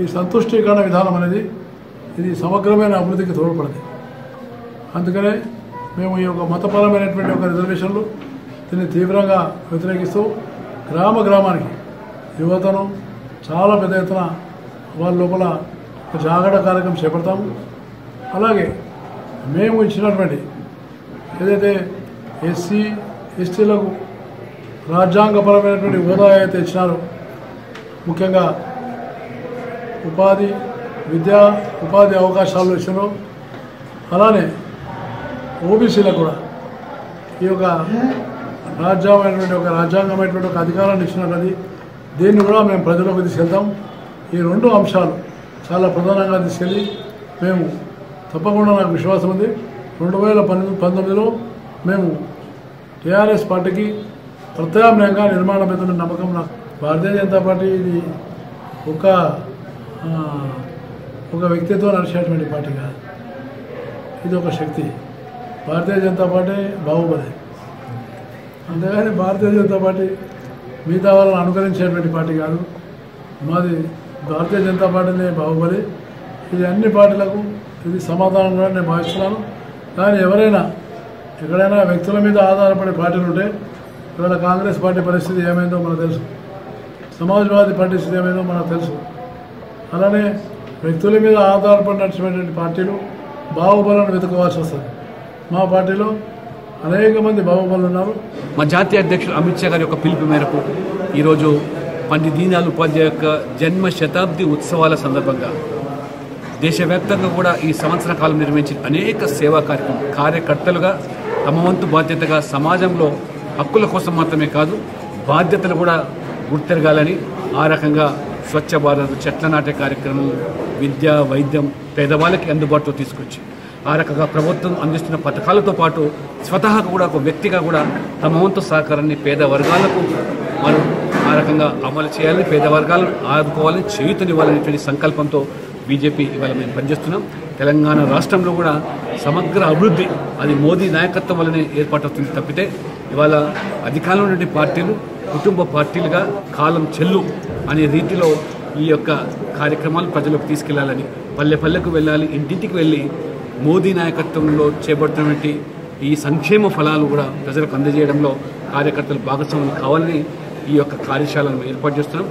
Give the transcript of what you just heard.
ఈ సంతుష్టీకరణ విధానం అనేది ఇది సమగ్రమైన అభివృద్ధికి తోడ్పడదు. అందుకనే మేము ఈ యొక్క మతపరమైనటువంటి ఒక రిజర్వేషన్లు దీన్ని తీవ్రంగా వ్యతిరేకిస్తూ గ్రామ గ్రామానికి యువతను చాలా పెద్ద ఎత్తున వాళ్ళ లోపల ఒక కార్యక్రమం చేపడతాము. అలాగే మేము ఇచ్చినటువంటి ఏదైతే ఎస్సీ ఎస్టీలకు రాజ్యాంగపరమైనటువంటి హోదా అయితే ఇచ్చినారో ముఖ్యంగా ఉపాధి విద్యా ఉపాధి అవకాశాలు ఇచ్చినారో అలానే ఓబీసీలకు కూడా ఈ యొక్క రాజ్యమైనటువంటి ఒక రాజ్యాంగమైనటువంటి ఒక అధికారాన్ని ఇచ్చినది దీన్ని కూడా మేము ప్రజలకు తీసుకెళ్తాం. ఈ రెండు అంశాలు చాలా ప్రధానంగా తీసుకెళ్ళి మేము తప్పకుండా నాకు విశ్వాసం ఉంది. రెండు వేల పంతొమ్మిదిలో మేము టీఆర్ఎస్ పార్టీకి ప్రత్యామ్నాయంగా నిర్మాణం పెద్దల నమ్మకం నాకు భారతీయ జనతా పార్టీ ఇది ఒక ఒక వ్యక్తితో నడిచేటువంటి పార్టీ కాదు ఇది ఒక శక్తి. భారతీయ జనతా పార్టీ బాహుబలి. అంతేగాని భారతీయ జనతా పార్టీ మిగతా వాళ్ళని అనుకరించేటువంటి పార్టీ కాదు. మాది భారతీయ జనతా పార్టీనే బాహుబలి. ఇది అన్ని పార్టీలకు ఇది సమాధానం కూడా నేను భావిస్తున్నాను. కానీ ఎవరైనా ఎక్కడైనా వ్యక్తుల మీద ఆధారపడే పార్టీలు ఉంటే ఇవాళ కాంగ్రెస్ పార్టీ పరిస్థితి ఏమైందో మనకు తెలుసు. సమాజ్వాదీ పార్టీ స్థితి ఏమైందో మనకు తెలుసు. అలానే వ్యక్తుల మీద ఆధారపడినటువంటి పార్టీలు బాహుబలను వెతుకోవాల్సి వస్తుంది. మా పార్టీలో అనేక మంది బాహుబలు ఉన్నారు. మా జాతీయ అధ్యక్షుడు అమిత్ షా గారి యొక్క పిలుపు మేరకు ఈరోజు పండిత్ దీన్ ఉపాధ్యాయ యొక్క జన్మ శతాబ్ది ఉత్సవాల సందర్భంగా దేశవ్యాప్తంగా కూడా ఈ సంవత్సర కాలం నిర్వహించిన అనేక సేవా కార్యక్రమం కార్యకర్తలుగా తమ వంతు బాధ్యతగా సమాజంలో హక్కుల కోసం మాత్రమే కాదు బాధ్యతలు కూడా గుర్తెరగాలని ఆ రకంగా స్వచ్ఛ భారత్ చెట్ల నాటే కార్యక్రమం విద్య వైద్యం పేదవాళ్ళకి అందుబాటులో తీసుకొచ్చి ఆ రకంగా ప్రభుత్వం అందిస్తున్న పథకాలతో పాటు స్వతహాగా కూడా ఒక వ్యక్తిగా కూడా తమ వంతు సహకారాన్ని పేద వర్గాలకు మనం ఆ రకంగా అమలు చేయాలని పేద వర్గాలను ఆదుకోవాలని చేయుతనివ్వాలనేటువంటి సంకల్పంతో బీజేపీ ఇవాళ మేము పనిచేస్తున్నాం. తెలంగాణ రాష్ట్రంలో కూడా సమగ్ర అభివృద్ధి అది మోదీ నాయకత్వం వల్లనే ఏర్పాటవుతుంది తప్పితే ఇవాళ అధికారంలో ఉన్నటువంటి పార్టీలు కుటుంబ పార్టీలుగా కాలం చెల్లు అనే రీతిలో ఈ యొక్క కార్యక్రమాలు ప్రజలకు తీసుకెళ్ళాలని పల్లె పల్లెకు వెళ్ళాలి ఇంటింటికి వెళ్ళి మోదీ నాయకత్వంలో చేపడుతున్నటువంటి ఈ సంక్షేమ ఫలాలు కూడా ప్రజలకు అందజేయడంలో కార్యకర్తలు భాగస్వాములు కావాలని ఈ యొక్క కార్యశాలను ఏర్పాటు చేస్తున్నాం.